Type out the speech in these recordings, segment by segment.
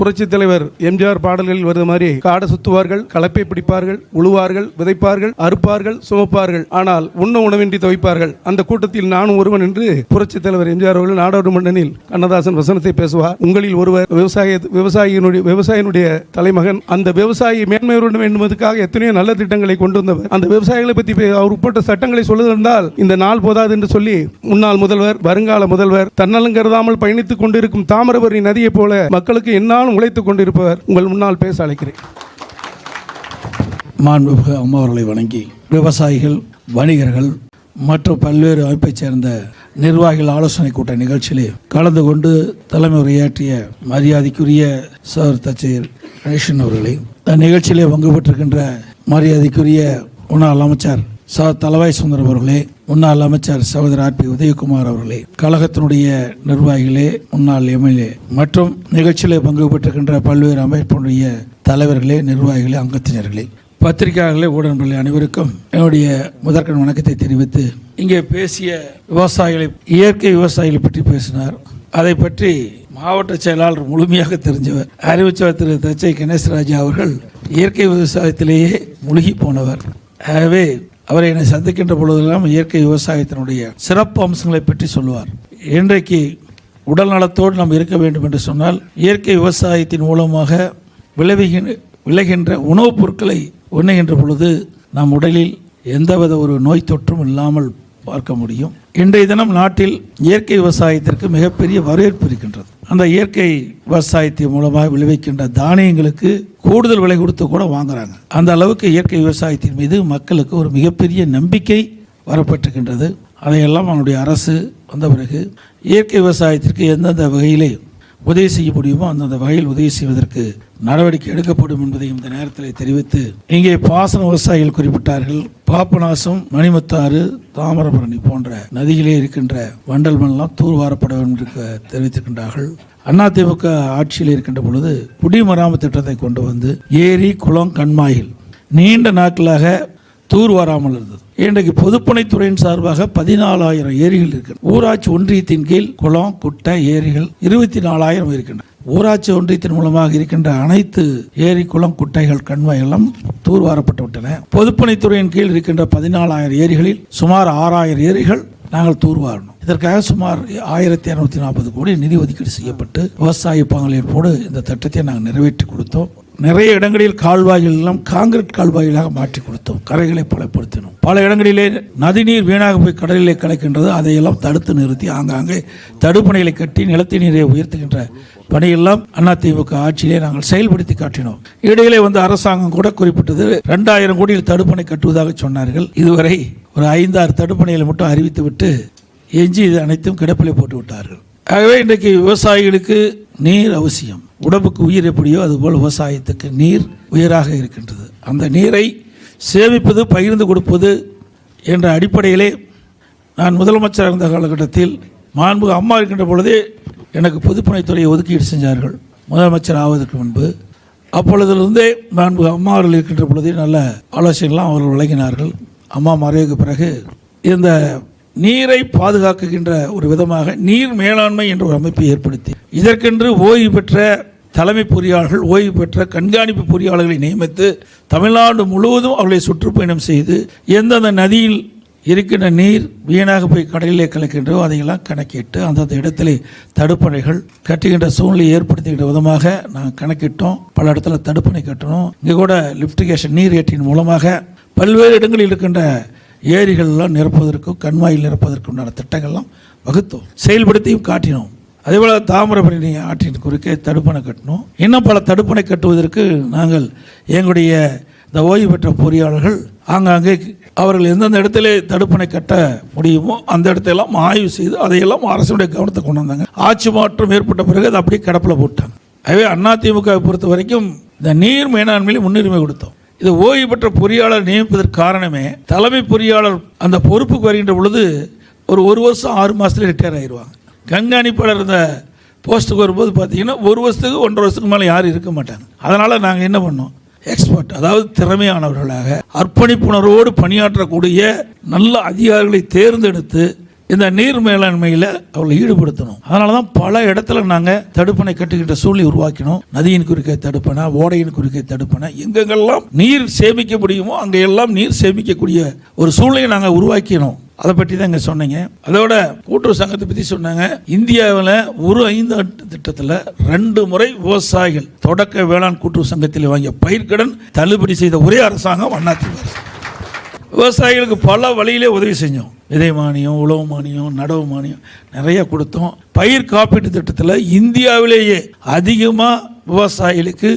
புரட்சி தலைவர் எம்ஜிஆர் பாடல்களில் வருது மாதிரி காடை சுத்துவார்கள் கலப்பை பிடிப்பார்கள் உழுவார்கள் விதைப்பார்கள் அறுப்பார்கள் சுமப்பார்கள். ஆனால் உண்ண உணவின்றி துவைப்பார்கள். அந்த கூட்டத்தில் நானும் ஒருவன் என்று புரட்சி தலைவர் எம்ஜிஆர் அவர்கள் நாடாளுமன்றனில் கண்ணதாசன் வசனத்தை பேசுவார். உங்களில் ஒருவர் விவசாய விவசாயியினுடைய விவசாயினுடைய தலைமகன். அந்த விவசாயி மேன்மையுடன் என்பதற்காக எத்தனையோ நல்ல திட்டங்களை கொண்டு வந்தவர். அந்த விவசாயிகளை பற்றி பே- அவர் உட்பட்ட சட்டங்களை சொல்லுவதால் இந்த நாள் போதாது என்று சொல்லி முன்னாள் முதல்வர் வருங்கால முதல்வர் தன்னலங்கருதாமல் பயணித்துக் கொண்டிருக்கும் தாமிரபரணி நதியை போல மக்களுக்கு என்னால் என்னாலும் உழைத்துக் கொண்டிருப்பவர் உங்கள் முன்னால் பேச அழைக்கிறேன். மாண்புமிகு அம்மா அவர்களை வணங்கி விவசாயிகள் வணிகர்கள் மற்றும் பல்வேறு அமைப்பைச் சேர்ந்த நிர்வாகிகள் ஆலோசனை கூட்ட நிகழ்ச்சியிலே கலந்து கொண்டு தலைமை உரையாற்றிய மரியாதைக்குரிய சார் தச்சையர் கணேசன் அவர்களே நிகழ்ச்சியிலே பங்கு பெற்றிருக்கின்ற மரியாதைக்குரிய முன்னாள் அமைச்சர் சா தலவாய் சுந்தரம் அவர்களே முன்னாள் அமைச்சர் சகோதரர் ஆர் பி உதயகுமார் அவர்களே கழகத்தினுடைய நிர்வாகிகளே முன்னாள் எம்எல்ஏ மற்றும் நிகழ்ச்சியில் பங்கு பெற்றிருக்கின்ற பல்வேறு அமைப்பினுடைய தலைவர்களே நிர்வாகிகளே அங்கத்தினர்களே. பத்திரிகையாளர்களே ஊடகங்களே அனைவருக்கும் என்னுடைய முதற்கண் வணக்கத்தை தெரிவித்து இங்கே பேசிய விவசாயிகளை இயற்கை விவசாயிகளை பற்றி பேசினார். அதை பற்றி மாவட்ட செயலாளர் முழுமையாக தெரிஞ்சவர் அறிவிச்சவர் திரு தச்சை கணேசராஜா அவர்கள் இயற்கை விவசாயத்திலேயே முழுகி போனவர். ஆகவே அவரை என்னை சந்திக்கின்ற பொழுதெல்லாம் இயற்கை விவசாயத்தினுடைய சிறப்பு அம்சங்களை பற்றி சொல்லுவார். இன்றைக்கு உடல் நலத்தோடு நாம் இருக்க வேண்டும் என்று சொன்னால் இயற்கை விவசாயத்தின் மூலமாக விளைவிகின்ற விளைகின்ற உணவுப் பொருட்களை உண்ணுகின்ற பொழுது நம் உடலில் எந்தவித ஒரு நோய் தொற்றும் இல்லாமல் பார்க்க முடியும். இன்றைய தினம் நாட்டில் இயற்கை விவசாயத்திற்கு மிகப்பெரிய வரவேற்பு இருக்கின்றது. அந்த இயற்கை விவசாயத்தின் மூலமாக விளைவிக்கின்ற தானியங்களுக்கு கூடுதல் விலை கொடுத்து கூட வாங்குறாங்க. அந்த அளவுக்கு இயற்கை விவசாயத்தின் மீது மக்களுக்கு ஒரு மிகப்பெரிய நம்பிக்கை வரப்பட்டிருக்கின்றது. அதையெல்லாம் அவனுடைய அரசு வந்த பிறகு இயற்கை விவசாயத்திற்கு எந்தெந்த வகையிலே உதவி செய்ய முடியுமோ அந்தந்த வகையில் உதவி செய்வதற்கு நடவடிக்கை எடுக்கப்படும் என்பதையும் இந்த நேரத்தில் தெரிவித்து இங்கே பாசன விவசாயிகள் குறிப்பிட்டார்கள். பாப்பநாசம் மணிமுத்தாறு தாமிரபரணி போன்ற நதிகளே இருக்கின்ற வண்டல் மண்ணெல்லாம் தூர்வாரப்பட வேண்டும் என்று தெரிவித்திருக்கின்றார்கள். அதிமுக ஆட்சியில் இருக்கின்ற பொழுது குடிமராமத்து திட்டத்தை கொண்டு வந்து ஏரி குளம் கண்மாயில் நீண்ட நாட்களாக தூர் வராமல் இருந்தது. இன்றைக்கு பொதுப்பணித்துறையின் சார்பாக பதினாலாயிரம் ஏரிகள் இருக்கின்றன. ஊராட்சி ஒன்றியத்தின் கீழ் குளம் குட்டை ஏரிகள் இருபத்தி நாலாயிரம் இருக்கின்றன. ஊராட்சி ஒன்றியத்தின் மூலமாக இருக்கின்ற அனைத்து ஏரி குளம் குட்டைகள் கண்மாய் எல்லாம் தூர்வாரப்பட்டு விட்டன. பொதுப்பணித்துறையின் கீழ் இருக்கின்ற பதினாலாயிரம் ஏரிகளில் சுமார் ஆறாயிரம் ஏரிகள் நாங்கள் தூர்வாரணும். இதற்காக சுமார் ஆயிரத்தி இரநூத்தி நாற்பது கோடி நிதி ஒதுக்கீடு செய்யப்பட்டு விவசாய பங்களிப்போடு இந்த திட்டத்தை நாங்கள் நிறைவேற்றி கொடுத்தோம். நிறைய இடங்களில் கால்வாய்கள் எல்லாம் காங்கிரீட் கால்வாய்களாக மாற்றி கொடுத்தோம். கரைகளை பலப்படுத்தினோம். பல இடங்களிலே நதிநீர் வீணாக போய் கடலிலே கலக்கின்றது. அதையெல்லாம் தடுத்து நிறுத்தி ஆங்காங்கே தடுப்பணைகளை கட்டி நிலத்தி நீரை உயர்த்துகின்ற பணியெல்லாம் அதிமுக ஆட்சியிலே நாங்கள் செயல்படுத்தி காட்டினோம். இடையிலே வந்து அரசாங்கம் கூட குறிப்பிட்டது ரெண்டாயிரம் கோடியில் தடுப்பணை கட்டுவதாக சொன்னார்கள். இதுவரை ஒரு ஐந்தாறு தடுப்பணைகளை மட்டும் அறிவித்துவிட்டு எஞ்சி இது அனைத்தும் கிடப்பிலே போட்டு விட்டார்கள் ஆகவே இன்றைக்கு விவசாயிகளுக்கு நீர் அவசியம். உடம்புக்கு உயிர் எப்படியோ அதுபோல் விவசாயத்துக்கு நீர் உயிராக இருக்கின்றது. அந்த நீரை சேமிப்பது பகிர்ந்து கொடுப்பது என்ற அடிப்படையிலே நான் முதலமைச்சர் இருந்த காலகட்டத்தில் மாண்புக அம்மா இருக்கின்ற பொழுதே எனக்கு பொதுப்பணித்துறையை ஒதுக்கீடு செஞ்சார்கள். முதலமைச்சர் ஆவதற்கு முன்பு. அப்பொழுதிலிருந்தே மாண்புக அம்மா அவர்கள் இருக்கின்ற பொழுதே நல்ல ஆலோசனைலாம் அவர்கள் வழங்கினார்கள். அம்மா மறைவுக்கு பிறகு இந்த நீரை பாதுகாக்குகின்ற ஒரு விதமாக நீர் மேலாண்மை என்ற ஒரு அமைப்பை ஏற்படுத்தி இதற்கென்று ஓய்வு பெற்ற தலைமை பொறியாளர்கள் ஓய்வு பெற்ற கண்காணிப்பு பொறியாளர்களை நியமித்து தமிழ்நாடு முழுவதும் அவர்களை சுற்றுப்பயணம் செய்து எந்தெந்த நதியில் இருக்கின்ற நீர் வீணாக போய் கடலிலே கலக்கின்றோ அதையெல்லாம் கணக்கிட்டு அந்தந்த இடத்திலே தடுப்பணைகள் கட்டுகின்ற சூழ்நிலை ஏற்படுத்துகின்ற விதமாக நாங்கள் கணக்கிட்டோம். பல இடத்துல தடுப்பணை கட்டணும். இங்கே கூட லிப்டிகேஷன் நீர் ஏற்றின் மூலமாக பல்வேறு இடங்களில் இருக்கின்ற ஏரிகள்லாம் நிரப்புவதற்கும் கண்மாயில் நிரப்புவதற்கும் உண்டான திட்டங்கள்லாம் வகுத்தோம். செயல்படுத்தியும் காட்டினோம். அதேபோல் தாமிரபரணி ஆற்றின் குறுக்கே தடுப்பணை கட்டணும். இன்னும் பல தடுப்பணை கட்டுவதற்கு நாங்கள் எங்களுடைய இந்த ஓய்வு பெற்ற பொறியாளர்கள் ஆங்காங்கே அவர்கள் எந்தெந்த இடத்துல தடுப்பணை கட்ட முடியுமோ அந்த இடத்தையெல்லாம் ஆய்வு செய்து அதையெல்லாம் அரசுடைய கவனத்தை கொண்டு வந்தாங்க. ஆட்சி மாற்றம் ஏற்பட்ட பிறகு அதை அப்படியே கடப்பில் போட்டாங்க. ஆகவே அதிமுக பொறுத்த வரைக்கும் இந்த நீர் மேலாண்மையில் முன்னுரிமை கொடுத்தோம். இது ஓய்வு பெற்ற பொறியாளர் நியமிப்பதற்கு காரணமே தலைமை பொறியாளர் அந்த பொறுப்புக்கு வருகின்ற பொழுது ஒரு ஒரு வருஷம் ஆறு மாதத்துல ரிட்டையர் ஆயிடுவாங்க கண்காணிப்பாளர் இந்த போஸ்ட்டுக்கு வரும்போது பார்த்தீங்கன்னா ஒரு வருஷத்துக்கு ஒன்றரை வருஷத்துக்கு மேலே யாரும் இருக்க மாட்டாங்க. அதனால் நாங்கள் என்ன பண்ணோம்? எக்ஸ்பர்ட் அதாவது திறமையானவர்களாக அர்ப்பணிப்புணர்வோடு பணியாற்றக்கூடிய நல்ல அதிகாரிகளை தேர்ந்தெடுத்து இந்த நீர் மேலாண்மையில் அவர்களை ஈடுபடுத்தணும். அதனால தான் பல இடத்துல நாங்கள் தடுப்பணை கட்டுகின்ற சூழ்நிலை உருவாக்கினோம். நதியின் குறுக்கே தடுப்பணை ஓடையின் குறுக்கே தடுப்பணை எங்கெங்கெல்லாம் நீர் சேமிக்க முடியுமோ அங்கே எல்லாம் நீர் சேமிக்கக்கூடிய ஒரு சூழ்நிலையை நாங்கள் உருவாக்கினோம். அதை பற்றி தான் இங்கே சொன்னீங்க. அதோட கூட்டுறவு சங்கத்தை பற்றி சொன்னாங்க. இந்தியாவில் ஒரு ஐந்து ஆண்டு திட்டத்தில் ரெண்டு முறை விவசாயிகள் தொடக்க வேளாண் கூட்டுறவு சங்கத்தில் வாங்கிய பயிர்க்கடன் தள்ளுபடி செய்த ஒரே அரசாங்கம் அதிமுக அரசு. விவசாயிகளுக்கு பல வழியிலே உதவி செஞ்சோம். விதை மானியம் உழவு மானியம் நடவு மானியம் நிறைய கொடுத்தோம். பயிர் காப்பீட்டு திட்டத்தில் இந்தியாவிலேயே அதிகமாக விவசாயிகளுக்கு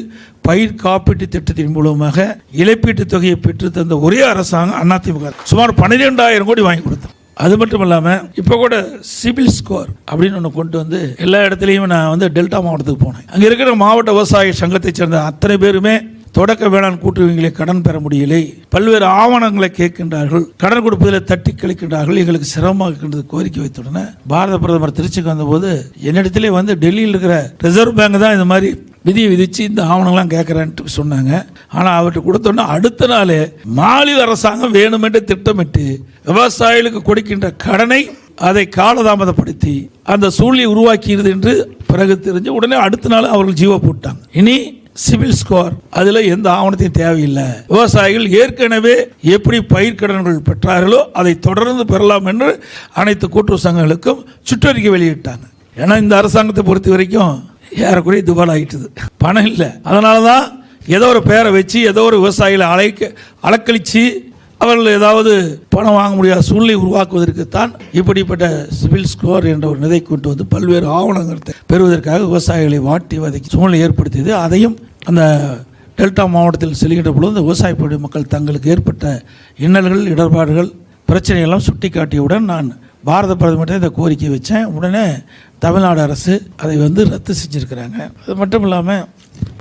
பயிர் காப்பீட்டு திட்டத்தின் மூலமாக இழப்பீட்டு தொகையை பெற்று தந்த ஒரே அரசாங்கம் அதிமுக. சுமார் பன்னிரெண்டாயிரம் கோடி வாங்கி கொடுத்தோம். அது மட்டும் இல்லாமல் இப்போ கூட சிபில் ஸ்கோர் அப்படின்னு ஒன்று கொண்டு வந்து எல்லா இடத்துலையும் நான் வந்து டெல்டா மாவட்டத்துக்கு போனேன். அங்கே இருக்கிற மாவட்ட விவசாய சங்கத்தைச் சேர்ந்த அத்தனை பேருமே தொடக்க வேளாண் கூட்டுறவுகளை கடன் பெற முடியலை. பல்வேறு ஆவணங்களை கேட்கின்றார்கள். கடன் கொடுப்பதில் தட்டி கழிக்கின்றார்கள். எங்களுக்கு சிரமமாக இருக்கின்றது கோரிக்கை வைத்துடனே பாரத பிரதமர் திருச்சிக்கு வந்தபோது என்னிடத்திலே வந்து டெல்லியில் இருக்கிற ரிசர்வ் பேங்க் தான் இந்த மாதிரி விதியை விதிச்சு இந்த ஆவணங்கள்லாம் கேட்குறேன்ட்டு சொன்னாங்க. ஆனால் அவர்கிட்ட கொடுத்தோன்னே அடுத்த நாள் மாநில அரசாங்கம் வேணுமென்று திட்டமிட்டு விவசாயிகளுக்கு கொடுக்கின்ற கடனை அதை காலதாமதப்படுத்தி அந்த சூழ்நிலை உருவாக்கியது என்று பிறகு தெரிஞ்சு உடனே அடுத்த நாள் அவர்கள் ஜீவோ போட்டாங்க. இனி சிவில் ஸ்கோர். அதில் எந்த ஆவணத்தையும் தேவையில்லை. விவசாயிகள் ஏற்கனவே எப்படி பயிர்க்கடன்கள் பெற்றார்களோ அதை தொடர்ந்து பெறலாம் என்று அனைத்து கூட்டுறவு சங்கங்களுக்கும் சுற்றறிக்கை வெளியிட்டாங்க. ஏன்னா இந்த அரசாங்கத்தை பொறுத்த வரைக்கும் ஏறக்குறைய துபால் ஆகிட்டுது பணம் இல்லை. அதனால தான் ஏதோ ஒரு பேரை வச்சு ஏதோ ஒரு விவசாயிகளை அழைக்க அலக்களித்து அவர்கள் ஏதாவது பணம் வாங்க முடியாத சூழ்நிலை உருவாக்குவதற்குத்தான் இப்படிப்பட்ட சிவில் ஸ்கோர் என்ற ஒரு நிலை கொண்டு வந்து பல்வேறு ஆவணங்களை பெறுவதற்காக விவசாயிகளை வாட்டி வதக்கி சூழ்நிலை ஏற்படுத்தியது. அதையும் அந்த டெல்டா மாவட்டத்தில் செல்கின்ற பொழுது விவசாய பகுதி மக்கள் தங்களுக்கு ஏற்பட்ட இன்னல்கள் இடர்பாடுகள் பிரச்சனையெல்லாம் சுட்டிக்காட்டியவுடன் நான் பாரத பிரதமர்கிட்ட இந்த கோரிக்கை வச்சேன். உடனே தமிழ்நாடு அரசு அதை வந்து ரத்து செஞ்சுருக்கிறாங்க. அது மட்டும் இல்லாமல்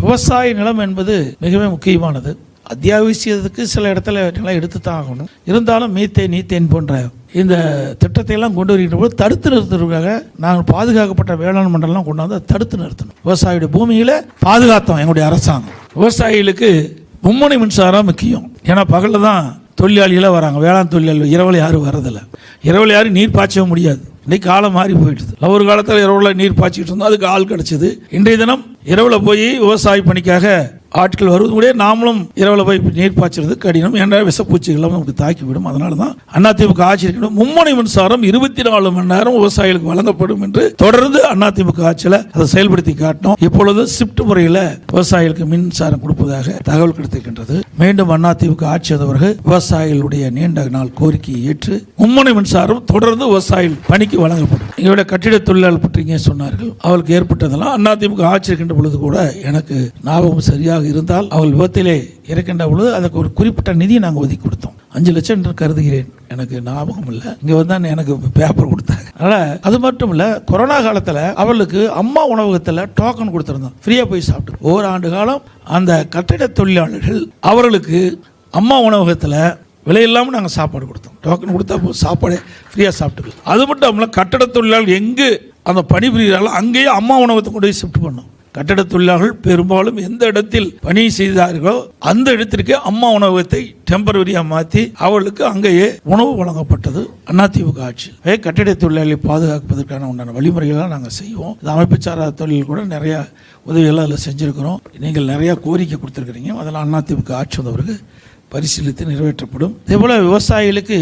விவசாய நிலம் என்பது மிகவே முக்கியமானது. அத்தியாவசியத்துக்கு சில இடத்துல நிலம் எடுத்து தான் ஆகணும். இருந்தாலும் மீத்தேன் நீத்தேன் போன்ற இந்த திட்டத்தை எல்லாம் கொண்டு வருகின்ற போது தடுத்து நிறுத்துறதுக்காக நாங்கள் பாதுகாக்கப்பட்ட வேளாண் மண்டலம் கொண்டாந்து தடுத்து நிறுத்தணும். விவசாயியுடைய பூமியில் பாதுகாத்தோம் எங்களுடைய அரசாங்கம். விவசாயிகளுக்கு மும்முனை மின்சாரம் முக்கியம். ஏன்னா பகலில் தான் தொழிலாளிகளாக வராங்க. வேளாண் தொழிலாளி இரவில் யாரும் வரதில்லை இரவில் யாரும் நீர் பாய்ச்சவும் முடியாது. இன்னைக்கு காலம் மாறி போயிடுது. ஒரு காலத்தில் இரவில் நீர் பாய்ச்சிட்டு இருந்தோம். அதுக்கு ஆள் கிடைச்சது. இன்றைய தினம் இரவில் போய் விவசாய பணிக்காக ஆட்கள் வருவது கூட நாமளும் இரவில் போய் நீர் பாய்ச்சறது கடினம். என்ற விஷப்பூச்சிகள்லாம் நமக்கு தாக்கிவிடும் அதனால தான் அதிமுக ஆட்சி இருக்கணும். மும்முனை மின்சாரம் இருபத்தி நாலு மணி நேரம் விவசாயிகளுக்கு வழங்கப்படும் என்று தொடர்ந்து அதிமுக ஆட்சியில் அதை செயல்படுத்தி காட்டினோம். இப்பொழுது ஷிப்ட் முறையில் விவசாயிகளுக்கு மின்சாரம் கொடுப்பதாக தகவல் கிடைத்திருக்கின்றது. மீண்டும் அதிமுக ஆட்சி வந்தவர்கள் விவசாயிகளுடைய நீண்ட நாள் கோரிக்கையை ஏற்று மும்முனை மின்சாரம் தொடர்ந்து விவசாயிகள் பணிக்கு வழங்கப்படும். எங்களுடைய கட்டிட தொழிலாளர் பற்றிங்க சொன்னார்கள். அவளுக்கு ஏற்பட்டதெல்லாம் அதிமுக ஆட்சி இருக்கின்ற பொழுது கூட எனக்கு ஞாபகம் சரியாக இருந்தால் அவள் விபத்திலே இருக்கின்ற பொழுது அதுக்கு ஒரு குறிப்பிட்ட நிதியை நாங்கள் ஒதுக்கி கொடுத்தோம். அஞ்சு லட்சம் என்று கருதுகிறேன். எனக்கு ஞாபகம் இல்லை. இங்கே வந்து எனக்கு பேப்பர் கொடுத்தாங்க. அதனால் அது மட்டும் இல்லை கொரோனா காலத்தில் அவளுக்கு அம்மா உணவகத்தில் டோக்கன் கொடுத்துருந்தோம் ஃப்ரீயாக போய் சாப்பிட்டு. ஓராண்டு காலம் அந்த கட்டிட தொழிலாளர்கள் அவர்களுக்கு அம்மா உணவகத்தில் விலை இல்லாமல் நாங்கள் சாப்பாடு கொடுத்தோம். டோக்கன் கொடுத்தா போ சாப்பாடே ஃப்ரீயாக சாப்பிட்டுக்கலாம். அது மட்டும் இல்லாமல் கட்டட தொழிலாளர் எங்கே அந்த பணிபுரிகிறார்களோ அங்கேயே அம்மா உணவகத்தை கொண்டு போய் ஷிஃப்ட் பண்ணோம். கட்டட தொழிலாளர்கள் பெரும்பாலும் எந்த இடத்தில் பணி செய்தார்களோ அந்த இடத்திற்கு அம்மா உணவகத்தை டெம்பரவரியாக மாற்றி அவர்களுக்கு அங்கேயே உணவு வழங்கப்பட்டது. அதிமுக ஆட்சி அதே கட்டிட தொழிலாளி பாதுகாப்பதற்கான உண்டான வழிமுறைகள்லாம் நாங்கள் செய்வோம். இந்த அமைப்பு சாரா தொழில் கூட நிறையா உதவியெல்லாம் அதில் செஞ்சுருக்கிறோம். நீங்கள் நிறையா கோரிக்கை கொடுத்துருக்குறீங்க. அதெல்லாம் அதிமுக ஆட்சி வந்தவருக்கு பரிசீலித்து நிறைவேற்றப்படும். இதேபோல் விவசாயிகளுக்கு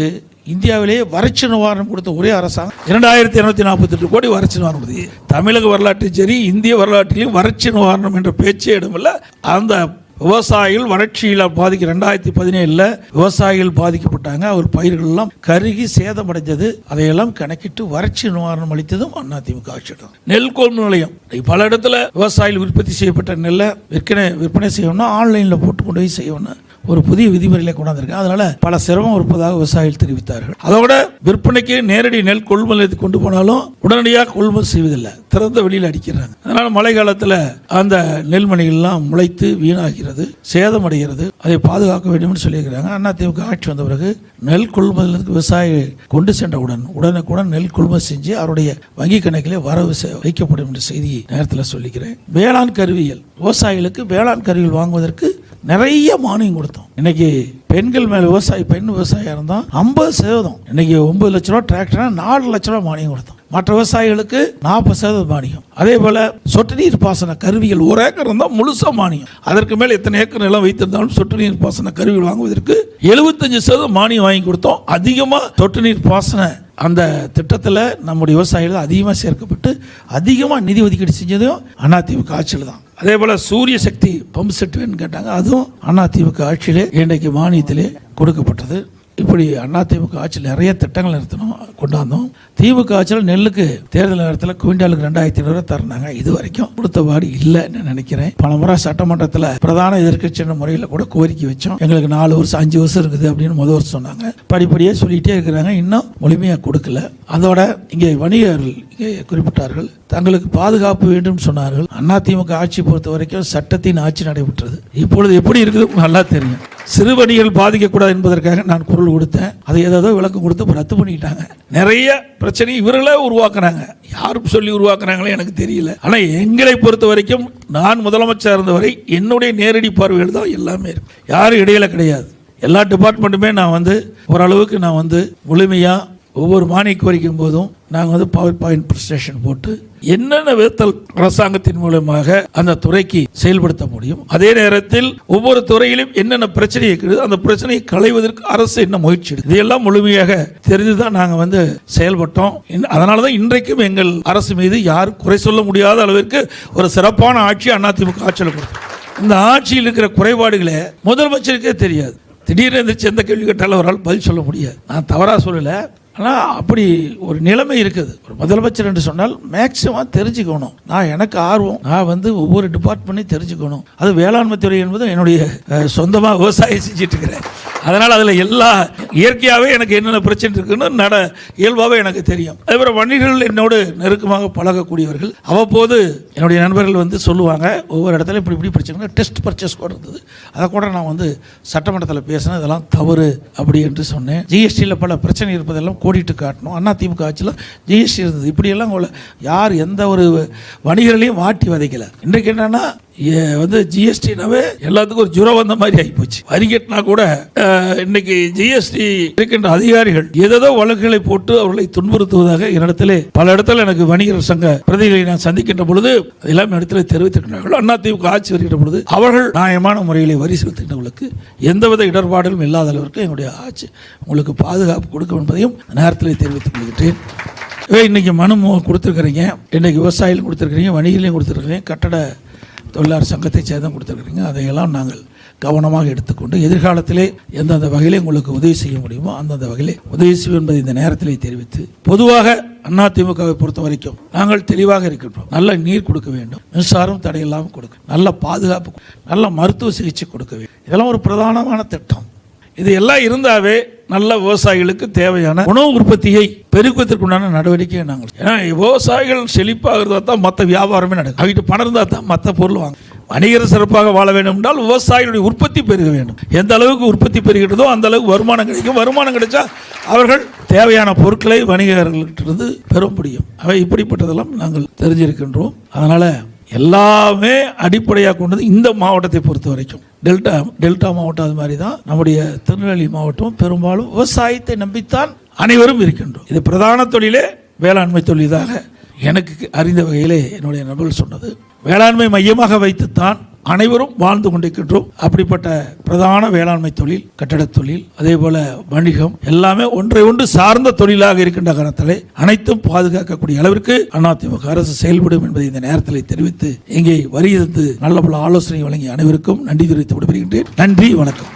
இந்தியாவிலேயே வறட்சி நிவாரணம் கொடுத்த ஒரே அரசாங்கம் இரண்டாயிரத்தி இருநூத்தி நாற்பத்தெட்டு கோடி வறட்சி நிவாரணம் கொடுத்தது. தமிழக வரலாற்றிலும் சரி இந்திய வரலாற்றிலும் வறட்சி நிவாரணம் என்ற பேச்சே இடமில்ல. அந்த விவசாயிகள் வறட்சியில் பாதிக்க ரெண்டாயிரத்தி பதினேழில் விவசாயிகள் பாதிக்கப்பட்டாங்க. அவர் பயிர்கள் எல்லாம் கருகி சேதமடைந்தது அதையெல்லாம் கணக்கிட்டு வறட்சி நிவாரணம் அளித்ததும் அதிமுக ஆட்சியிடம் நெல் கொள்முதல் நிலையம். பல இடத்துல விவசாயிகள் உற்பத்தி செய்யப்பட்ட நெல்லை விற்பனை விற்பனை செய்யணும்னா ஆன்லைனில் போட்டு கொண்டு போய் செய்யணும் ஒரு புதிய விதிமுறைகளை கொண்டாந்துருக்காங்க. அதனால பல சிரமம் இருப்பதாக விவசாயிகள் தெரிவித்தார்கள். அதோட விற்பனைக்கு நேரடி நெல் கொள்முதல் கொண்டு போனாலும் உடனடியாக கொள்முதல் செய்வதில்லை. திறந்த வெளியில் அடிக்கிறாங்க. அதனால மழை காலத்தில் அந்த நெல்மணிகள்லாம் முளைத்து வீணாகிறது சேதமடைகிறது. அதை பாதுகாக்க வேண்டும் சொல்லியிருக்கிறாங்க. அதிமுக ஆட்சி வந்த பிறகு நெல் கொள்முதலுக்கு விவசாயி கொண்டு சென்றவுடன் உடனுக்குடன் நெல் கொள்முதல் செஞ்சு அவருடைய வங்கி கணக்கிலே வரவு வைக்கப்படும் என்ற செய்தியை நேரத்தில் சொல்லிக்கிறேன். வேளாண் கருவிகள். விவசாயிகளுக்கு வேளாண் கருவிகள் வாங்குவதற்கு நிறைய மானியம் கொடுத்தோம். இன்னைக்கு பெண்கள் மேல விவசாயி பெண் விவசாயியாக இருந்தால் ஐம்பது சதவீதம். இன்னைக்கு ஒன்பது லட்ச ரூபா டிராக்டர்னா நாலு லட்ச ரூபா மானியம் கொடுத்தோம். மற்ற விவசாயிகளுக்கு நாற்பது சதவீதம் மானியம். அதே போல சொட்டு நீர் பாசன கருவிகள் ஒரு ஏக்கர் இருந்தால் முழுசாக மானியம். அதற்கு மேல் எத்தனை ஏக்கர் நிலம் வைத்திருந்தாலும் சொட்டு நீர் பாசன கருவிகள் வாங்குவதற்கு எழுபத்தஞ்சு சதவீதம் மானியம் வாங்கி கொடுத்தோம். அதிகமாக சொட்டு நீர் பாசன அந்த திட்டத்தில் நம்முடைய விவசாயிகள் அதிகமாக சேர்க்கப்பட்டு அதிகமாக நிதி ஒதுக்கீடு செஞ்சதும் அதிமுக ஆட்சியில் தான். அதே போல் சூரிய சக்தி பம்பு செட் வேணும்னு கேட்டாங்க. அதுவும் அதிமுக ஆட்சியிலே இன்றைக்கு மானியத்திலே கொடுக்கப்பட்டது. இப்படி அதிமுக ஆட்சியில் நிறைய திட்டங்கள் நிறுத்தணும் கொண்டாந்தோம். திமுக ஆட்சியில் நெல்லுக்கு தேர்தல் நேரத்தில் குவிண்டாலுக்கு ரெண்டாயிரத்தி ஐநூறு தரணாங்க இது வரைக்கும் கொடுத்தபாடு இல்லைன்னு நினைக்கிறேன். பல முறை சட்டமன்றத்தில் பிரதான எதிர்கட்சியின் முறையில் கூட கோரிக்கை வச்சோம். எங்களுக்கு நாலு வருஷம் அஞ்சு வருஷம் இருக்குது அப்படின்னு முதல் வருஷம் சொன்னாங்க. படிப்படியாக சொல்லிட்டே இருக்கிறாங்க. இன்னும் முழுமையாக கொடுக்கல. அதோட இங்கே வணிகர்கள் இங்கே குறிப்பிட்டார்கள். தங்களுக்கு பாதுகாப்பு வேண்டும் சொன்னார்கள். அதிமுக ஆட்சி பொறுத்த வரைக்கும் சட்டத்தின் ஆட்சி நடைபெற்றது. இப்பொழுது எப்படி இருக்குது நல்லா தெரியும். சிறுவணிகள் பாதிக்கக்கூடாது என்பதற்காக நான் குரல் கொடுத்தேன். அதை ஏதோ விளக்கம் கொடுத்து ரத்து பண்ணிட்டாங்க. நிறைய பிரச்சனை இவர்களே உருவாக்குனாங்க. யாரும் சொல்லி உருவாக்குனாங்களே எனக்கு தெரியல. ஆனால் எங்களை பொறுத்த வரைக்கும் நான் முதலமைச்சர் இருந்தவரை என்னுடைய நேரடி பார்வையில் தான் எல்லாமே இருக்கும் யாரும் இடையில கிடையாது. எல்லா டிபார்ட்மெண்ட்டுமே நான் வந்து ஓரளவுக்கு நான் வந்து முழுமையாக ஒவ்வொரு மானிய கோரிக்கும் போதும் நாங்கள் வந்து பவர் பாயிண்ட் ப்ரெசன்டேஷன் போட்டு என்னென்ன வேத்தல் அரசாங்கத்தின் மூலமாக அந்த துறைக்கு செயல்படுத்த முடியும்? அதே நேரத்தில் ஒவ்வொரு துறையிலும் என்னென்ன பிரச்சனை இருக்குது அந்த பிரச்சனையை களைவதற்கு அரசு என்ன முயற்சி எடுக்குது? இதையெல்லாம் முழுமையாக தெரிஞ்சுதான் நாங்கள் வந்து செயல்பட்டோம். அதனால தான் இன்றைக்கும் எங்கள் அரசு மீது யாரும் குறை சொல்ல முடியாத அளவிற்கு ஒரு சிறப்பான ஆட்சி அதிமுக ஆட்சியில் கொடுத்தோம் இந்த ஆட்சியில் இருக்கிற குறைபாடுகளை முதலமைச்சருக்கே தெரியாது. திடீர்னு எந்திரிச்சு எந்த கேள்வி கேட்டாலும் அவரால் பதில் சொல்ல முடியாது. நான் தவறாக சொல்லலை. ஆனால் அப்படி ஒரு நிலைமை இருக்குது. ஒரு முதலமைச்சர் என்று சொன்னால் மேக்சிமம் தெரிஞ்சுக்கணும். நான் எனக்கு ஆர்வம். நான் வந்து ஒவ்வொரு டிபார்ட்மெண்ட்டையும் தெரிஞ்சுக்கணும். அது வேளாண்மை துறை என்பது என்னுடைய சொந்தமாக விவசாயம் செஞ்சுட்டு இருக்கிறேன். அதனால் அதில் எல்லா இயற்கையாகவே எனக்கு என்னென்ன பிரச்சனை இருக்குன்னு நட இயல்பாகவே எனக்கு தெரியும். அதேபோல் வணிகர்கள் என்னோடு நெருக்கமாக பழகக்கூடியவர்கள் அவ்வப்போது என்னுடைய நண்பர்கள் வந்து சொல்லுவாங்க ஒவ்வொரு இடத்துல இப்படி இப்படி பிரச்சனை டெஸ்ட் பர்ச்சேஸ் கூட இருந்தது. அதை கூட நான் வந்து சட்டமன்றத்தில் பேசினேன். இதெல்லாம் தவறு அப்படி என்று சொன்னேன். ஜிஎஸ்டியில் பல பிரச்சனை இருப்பதெல்லாம் கோடிட்டு காட்டணும். அண்ணா திமுக ஆட்சியில் ஜிஎஸ்டி இருந்தது. இப்படியெல்லாம் உங்களை யார் எந்த ஒரு வணிகர்களையும் மாட்டி வதைக்கல. இன்றைக்கு என்னன்னா வந்து ஜிஎஸ்டினாவே எல்லாத்துக்கும் ஒரு ஜுரம் வந்த மாதிரி ஆகிப்போச்சு வரி கட்டினா கூட இன்னைக்கு ஜிஎஸ்டி இருக்கின்ற அதிகாரிகள் ஏதேதோ வழக்குகளை போட்டு அவர்களை துன்புறுத்துவதாக என்னிடத்திலே பல இடத்துல எனக்கு வணிகர் சங்க பிரதிகளை நான் சந்திக்கின்ற பொழுது எல்லாமே இடத்துல தெரிவித்திருக்கிறார்கள். அண்ணா ஆட்சி வருகின்ற பொழுது அவர்கள் நியாயமான முறையிலே வரி செலுத்துகின்றவர்களுக்கு எந்தவித இடர்பாடுகளும் இல்லாத அளவிற்கு எங்களுடைய ஆட்சி உங்களுக்கு பாதுகாப்பு கொடுக்கும் என்பதையும் நேரத்தில் தெரிவித்துக் கொள்கின்றேன். ஏய், இன்னைக்கு மனு மு- இன்னைக்கு விவசாயிகளும் கொடுத்துருக்குறீங்க வணிகர்களையும் கொடுத்துருக்குறீங்க கட்டட தொழிலாளர் சங்கத்தை சேர்ந்தும் கொடுத்துருக்குறீங்க. அதையெல்லாம் நாங்கள் கவனமாக எடுத்துக்கொண்டு எதிர்காலத்திலே எந்தெந்த வகையிலே உங்களுக்கு உதவி செய்ய முடியுமோ அந்தந்த வகையிலே உதவி செய்வோம் என்பதை இந்த நேரத்திலே தெரிவித்து பொதுவாக அதிமுகவை பொறுத்த வரைக்கும் நாங்கள் தெளிவாக இருக்கின்றோம். நல்ல நீர் கொடுக்க வேண்டும் மின்சாரம் தடையில்லாமல் கொடுக்க நல்ல பாதுகாப்பு நல்ல மருத்துவ சிகிச்சை கொடுக்க வேண்டும். இதெல்லாம் ஒரு பிரதானமான திட்டம். இது எல்லாம் இருந்தாவே நல்ல விவசாயிகளுக்கு தேவையான உணவு உற்பத்தியை பெருக்குவதற்குண்டான நடவடிக்கையை நாங்கள். ஏன்னா விவசாயிகள் செழிப்பாக இருந்தால் தான் மற்ற வியாபாரமே நடக்கும் அவங்ககிட்ட பணம் இருந்தால் தான் மற்ற பொருள் வாங்க. வணிகர் சிறப்பாக வாழ வேண்டும் என்றால் விவசாயிகளுடைய உற்பத்தி பெருக வேண்டும். எந்த அளவுக்கு உற்பத்தி பெறுகிறதோ அந்த அளவுக்கு வருமானம் கிடைக்கும். வருமானம் கிடைச்சா அவர்கள் தேவையான பொருட்களை வணிகர்களிட்டிருந்து பெற முடியும். அவை இப்படிப்பட்டதெல்லாம் நாங்கள் தெரிஞ்சிருக்கின்றோம். அதனால் எல்லாமே அடிப்படையாக கொண்டது இந்த மாவட்டத்தை பொறுத்த வரைக்கும். டெல்டா டெல்டா மாவட்டம் அது மாதிரி தான். நம்முடைய திருநெல்வேலி மாவட்டம் பெரும்பாலும் விவசாயத்தை நம்பித்தான் அனைவரும் இருக்கின்றோம். இது பிரதான தொழிலே வேளாண்மை தொழிலாக எனக்கு அறிந்த வகையிலே என்னுடைய நபர்கள் சொன்னது. வேளாண்மை மையமாக வைத்துத்தான் அனைவரும் வாழ்ந்து கொண்டிருக்கின்றோம். அப்படிப்பட்ட பிரதான வேளாண்மை தொழில் கட்டட தொழில் அதே போல வணிகம் எல்லாமே ஒன்றை ஒன்று சார்ந்த தொழிலாக இருக்கின்ற காரணத்திலே அனைத்தும் பாதுகாக்கக்கூடிய அளவிற்கு அதிமுக அரசு செயல்படும் என்பதை இந்த நேரத்தில் தெரிவித்து இங்கே வரி இருந்து நல்ல பல ஆலோசனை வழங்கிய அனைவருக்கும் நன்றி தெரிவித்து விடுபடுகின்றேன் நன்றி வணக்கம்.